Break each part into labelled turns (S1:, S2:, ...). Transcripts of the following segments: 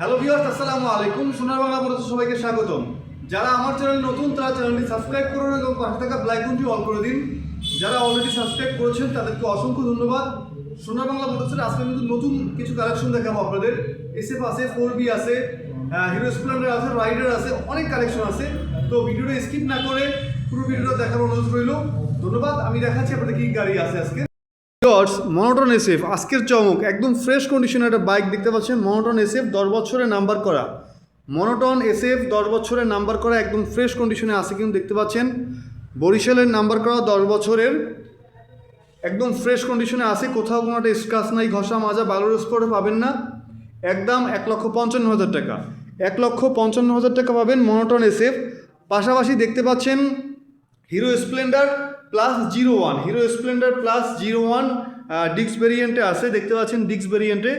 S1: Hello viewers আসসালামু আলাইকুম। সোনার বাংলা বলতে সবাইকে স্বাগতম। যারা আমার চ্যানেল নতুন, তারা চ্যানেলটি সাবস্ক্রাইব করুন এবং পাশে থাকা ব্লাইক ঘন্টি অল করে দিন। যারা অলরেডি সাবস্ক্রাইব করেছেন, তাদেরকে অসংখ্য ধন্যবাদ। সোনার বাংলা মোটরসের আজকে কিন্তু নতুন কিছু কালেকশন দেখাবো আপনাদের। এসএফ আছে ফোর বি আছে হিরো স্প্লেন্ডার আছে রাইডার আছে, অনেক কালেকশন আছে। তো ভিডিওটা স্কিপ না করে পুরো ভিডিওটা দেখার অনুরোধ রইল। ধন্যবাদ, আমি দেখাচ্ছি আপনাদের কি গাড়ি আছে আজকে। জর্জ মনোটন এসএফ আজকের চমক, একদম ফ্রেশ কন্ডিশনে একটা বাইক দেখতে পাচ্ছেন মনোটন এসএফ দশ বছরে নাম্বার করা। মনোটন এসএফ দশ বছরের নাম্বার করা, একদম ফ্রেশ কন্ডিশনে আছে কিন্তু দেখতে পাচ্ছেন। বরিশালের নাম্বার করা দশ বছরের, একদম ফ্রেশ কন্ডিশনে আছে, কোথাও কোনো একটা স্ক্রাচ নাই, ঘষা মাজা, বালুর স্পটে পাবেন না। একদম এক লক্ষ পঞ্চান্ন হাজার টাকা। এক লক্ষ পঞ্চান্ন হাজার টাকা পাবেন মনোটন এসএফ পাশাপাশি দেখতে পাচ্ছেন Hero Splendor plus zero one Hero Splendor plus zero one ডিক্স ভেরিয়েন্টে আছে, দেখতে পাচ্ছেন ডিক্স ভেরিয়েন্টে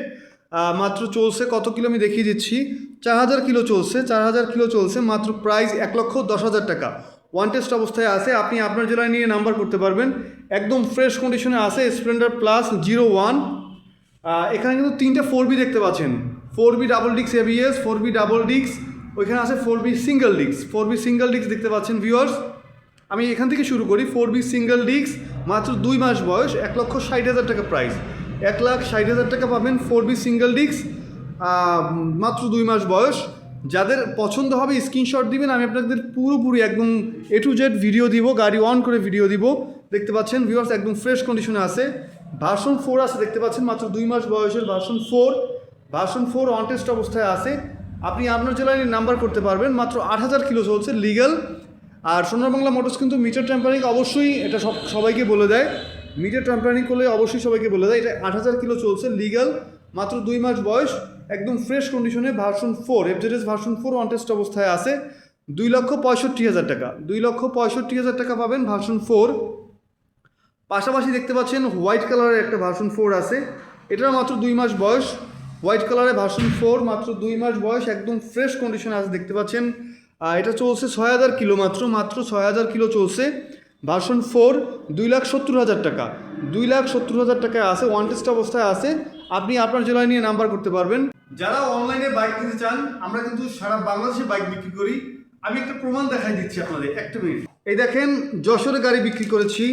S1: মাত্র চলছে, কত কিলো আমি দেখিয়ে দিচ্ছি? চার হাজার কিলো চলছে, চার হাজার কিলো চলছে, মাত্র প্রাইস এক লক্ষ দশ হাজার টাকা। ওয়ান টেস্ট অবস্থায় আছে, আপনি আপনার জেলায় নিয়ে নাম্বার করতে পারবেন। একদম ফ্রেশ কন্ডিশনে আছে স্প্লেন্ডার প্লাস জিরো ওয়ান এখানে কিন্তু তিনটে ফোর বি দেখতে পাচ্ছেন। ফোর বি ডাবল ডিক্স এবিএস ফোর বি ডাবল ডিক্স ওইখানে আছে ফোর বি সিঙ্গেল ডিক্স ফোর বি সিঙ্গেল ডিক্স দেখতে পাচ্ছেন ভিউয়ার্স আমি এখান থেকে শুরু করি ফোর বি সিঙ্গেল ডিক্স মাত্র দুই মাস বয়স, এক লক্ষ ষাট হাজার টাকা প্রাইস এক লাখ ষাট হাজার টাকা পাবেন ফোর বি সিঙ্গেল ডিক্স মাত্র দুই মাস বয়স। যাদের পছন্দ হবে স্ক্রিনশট দিবেন, আমি আপনাদের পুরোপুরি একদম এ টু জেড ভিডিও দিব, গাড়ি অন করে ভিডিও দিব। দেখতে পাচ্ছেন ভিউয়ার্স একদম ফ্রেশ কন্ডিশনে আছে। ভার্সন ফোর আছে, দেখতে পাচ্ছেন, মাত্র দুই মাস বয়সের version four version four on test অবস্থায় আছে। আপনি আপনার জেলায় নাম্বার করতে পারবেন, মাত্র আট হাজার কিলো চলছে লিগাল আর সোনার বাংলা মোটরস কিন্তু মিটার ট্যাম্পারিং অবশ্যই এটা সব, সবাইকে বলে দেয়। মিটার ট্যাম্পারিং করলে অবশ্যই সবাইকে বলে দেয়। এটা আট হাজার কিলো চলছে লিগাল মাত্র দুই মাস বয়স, একদম ফ্রেশ কন্ডিশনে version four FZS version four on test অবস্থায় আছে। দুই লক্ষ পঁয়ষট্টি হাজার টাকা, দুই লক্ষ পঁয়ষট্টি হাজার টাকা পাবেন ভার্সন ফোর পাশাপাশি দেখতে পাচ্ছেন হোয়াইট কালারের একটা ভার্সন ফোর আছে। এটার মাত্র দুই মাস বয়স হোয়াইট কালারের ভার্সন ফোর মাত্র দুই মাস বয়স, একদম ফ্রেশ কন্ডিশনে আছে, দেখতে পাচ্ছেন। এটা চলছে ছয় হাজার কিলো মাত্র মাত্র ছয় হাজার কিলো চলছে। ভার্সন ফোর দুই লাখ সত্তর হাজার টাকা। দুই লাখ সত্তর হাজার টাকায় আছে ওয়ান টেস্ট অবস্থায় আছে। আপনি আপনার জেলায় নিয়ে নাম্বার করতে পারবেন। যারা অনলাইনে বাইক কিনতে চান, আমরা কিন্তু সারা বাংলাদেশে বাইক বিক্রি করি। আমি একটা প্রমাণ দেখাই দিচ্ছি আপনাদের, একটা মিনিট এই দেখেন, যশোরে গাড়ি বিক্রি করেছি,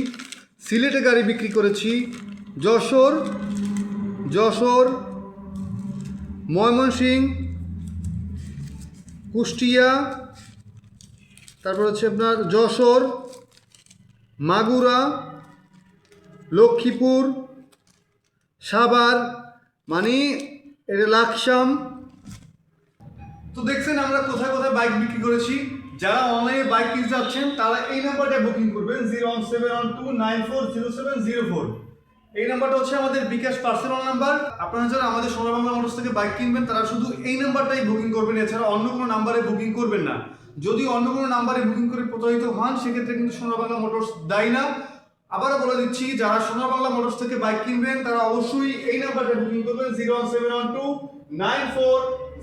S1: সিলেটে গাড়ি বিক্রি করেছি। যশোর যশোর, ময়মনসিংহ, কুষ্টিয়া তারপর হচ্ছে আপনার যশোর, মাগুরা, লক্ষ্মীপুর, সাভার মানে এটা লাকসাম। তো দেখছেন আমরা কোথায় কোথায় বাইক বিক্রি করেছি। যারা অনলাইনে বাইক কিনতে যাচ্ছেন, তারা এই নাম্বারটা বুকিং করবেন zero one seven one two nine four zero seven zero four এই নাম্বারটা হচ্ছে আমাদের বিকাশ পার্সোনাল নাম্বার আপনারা যারা আমাদের সোনার বাংলা মোটরস থেকে বাইক কিনবেন, তারা শুধু এই নাম্বারটাই বুকিং করবেন। এছাড়া অন্য কোনো নাম্বারে বুকিং করবেন না। যদি অন্য কোনো নাম্বারে বুকিং করে প্রতারিত হন, সেক্ষেত্রে কিন্তু সোনার বাংলা মোটরস দায়ী না। আবারও বলে দিচ্ছি, যারা সোনার বাংলা মোটরস থেকে বাইক কিনবেন, তারা অবশ্যই এই নাম্বারটা বুকিং করবেন zero one seven one two nine four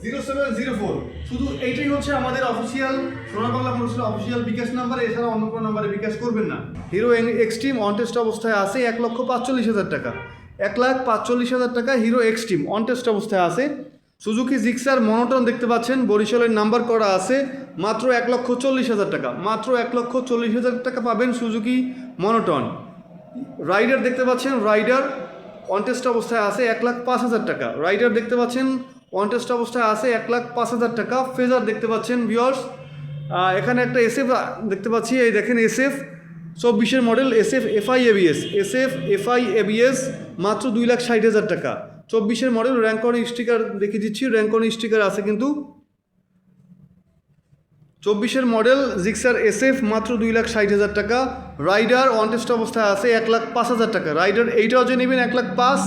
S1: zero seven zero four শুধু এইটাই হচ্ছে আমাদের অফিসিয়াল সোনার বাংলা মোটরসের অফিসিয়াল বিকাশ নাম্বার, এছাড়া অন্য কোনো নাম্বারে বিকাশ করবেন না। হিরো এক্সট্রিম অন টেস্ট অবস্থায় আছে এক লক্ষ পাঁচচল্লিশ হাজার টাকা। এক লাখ পাঁচচল্লিশ হাজার টাকা হিরো এক্সট্রিম অন টেস্ট অবস্থায় আছে। সুজুকি জিক্সার মনোটন দেখতে পাচ্ছেন, বরিশালের নাম্বার করা আছে, মাত্র এক লক্ষ চল্লিশ হাজার টাকা। মাত্র এক লক্ষ চল্লিশ হাজার টাকা পাবেন সুজুকি মনোটন রাইডার দেখতে পাচ্ছেন রাইডার অনটেস্ট অবস্থায় আছে এক লাখ পাঁচ হাজার টাকা। রাইডার দেখতে পাচ্ছেন অনটেস্ট অবস্থায় আছে এক লাখ পাঁচ হাজার টাকা। ফেজার দেখতে পাচ্ছেন ভিওর্স এখানে একটা এসএফ দেখতে পাচ্ছি, এই দেখেন এসএফ চব্বিশের model SF FI ABS SF FI ABS মাত্র দুই লাখ ষাট হাজার টাকা। চব্বিশের মডেল র্যাঙ্কন স্টিকার দেখিয়ে দিচ্ছি র্যাঙ্কন স্টিকার আছে কিন্তু। চব্বিশের মডেল জিক্সার এসএফ মাত্র দুই লাখ ষাট হাজার টাকা। রাইডার অন টেস্ট অবস্থায় আছে এক লাখ পাঁচ হাজার টাকা। রাইডার এইটাও যে নেবেন এক লাখ পাঁচ,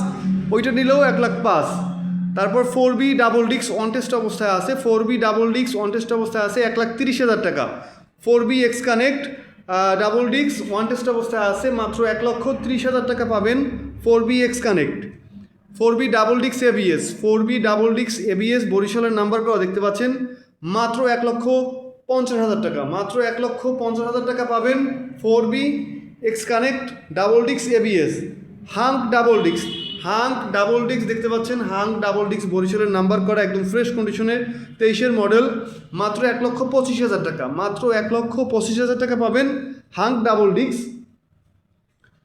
S1: ওইটা নিলেও এক লাখ পাঁচ। তারপর ফোর বি ডাবল ডিক্স অন টেস্ট অবস্থায় আছে ফোর বি ডাবল ডিক্স অন টেস্ট অবস্থায় আছে এক লাখ তিরিশ হাজার টাকা। Four B X connect double ডিক্স ওয়ান টেস্ট অবস্থায় আছে, মাত্র এক লক্ষ ত্রিশ হাজার টাকা পাবেন four B X connect four B double ডিক্স এবিএস ফোর বি ডাবল ডিক্স এবিএস বরিশালের নাম্বার করা দেখতে পাচ্ছেন, মাত্র এক লক্ষ পঞ্চাশ হাজার টাকা, মাত্র এক লক্ষ পঞ্চাশ হাজার টাকা পাবেন four B X connect double discs ABS hunk double discs, hunk double discs দেখতে পাচ্ছেন, হাঙ্ক ডাবল ডিক্স বরিশালের নাম্বার করা একদম ফ্রেশ কন্ডিশনের তেইশের মডেল, মাত্র এক লক্ষ পঁচিশ হাজার টাকা, মাত্র এক লক্ষ পঁচিশ হাজার টাকা পাবেন হাঙ্ক ডাবল ডিক্স।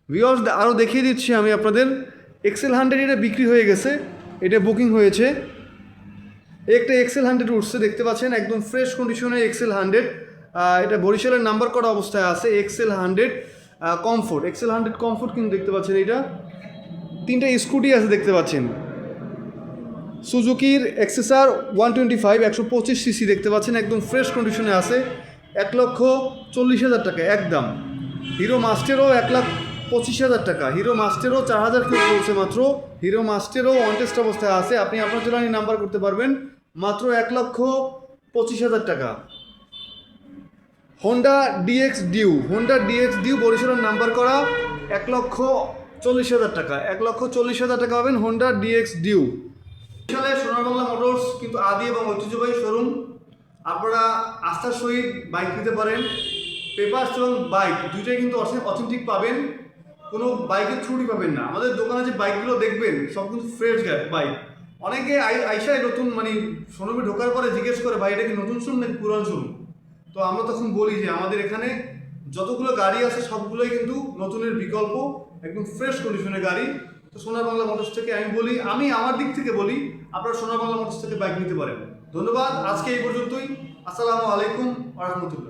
S1: ভিওর্স আরও দেখিয়ে দিচ্ছি আমি আপনাদের এক্সেল হান্ড্রেড এটা বিক্রি হয়ে গেছে, এটা বুকিং হয়েছে। একটা এক্সেল হান্ড্রেড উঠছে, দেখতে পাচ্ছেন, একদম ফ্রেশ কন্ডিশনে এক্সেল হান্ড্রেড এটা বরিশালের নাম্বার করা অবস্থায় আছে XL hundred comfort XL hundred comfort কিন্তু দেখতে পাচ্ছেন এটা। তিনটা স্কুটি আছে দেখতে পাচ্ছেন। সুজুকির এক্সেসার ওয়ান টোয়েন্টি ফাইভ একশো পঁচিশ সিসি দেখতে পাচ্ছেন, একদম ফ্রেশ কন্ডিশনে আছে। এক লক্ষ চল্লিশ হাজার টাকা, একদম। হিরো মাস্টেরও এক লাখ পঁচিশ হাজার টাকা। হিরো মাস্টেরও চার হাজার কেউ বলছে মাত্র। হিরো মাস্টেরও অনটেস্ট অবস্থায় আছে। আপনি আপনার জন্য নাম্বার করতে পারবেন। মাত্র এক লক্ষ পঁচিশ হাজার টাকা। Honda DX Dio Honda DX Dio বরিশালের নাম্বার করা এক লক্ষ চল্লিশ হাজার টাকা। এক লক্ষ চল্লিশ হাজার টাকা পাবেন হোন্ডা ডিএক্স ডিউ বরিশালে সোনার বাংলা মোটরস, কিন্তু আদি এবং ঐতিহ্যবাহী শোরুম আপনারা আস্থার সহিত বাইক নিতে পারেন। পেপারস এবং বাইক দুইটাই কিন্তু অথেন্টিক পাবেন। কোনো বাইকের ত্রুটি পাবেন না। আমাদের দোকানে যে বাইকগুলো দেখবেন, সব কিন্তু ফ্রেশ বাইক অনেকে আই- আইসায় নতুন মানে শোরুমে ঢোকার পরে জিজ্ঞেস করে, ভাই, এটা কি নতুন শোরুম নাকি পুরান শোরুম? তো আমরা তখন বলি যে, আমাদের এখানে যতগুলো গাড়ি আছে, সবগুলোই কিন্তু নতুনের বিকল্প, একদম ফ্রেশ কন্ডিশনের গাড়ি। তো সোনার বাংলা মোটরস থেকে আমি বলি, আমি আমার দিক থেকে বলি, আপনারা সোনার বাংলা মোটরস থেকে বাইক নিতে পারেন। ধন্যবাদ, আজকে এই পর্যন্তই। আসসালামু আলাইকুম রহমতুল্লাহ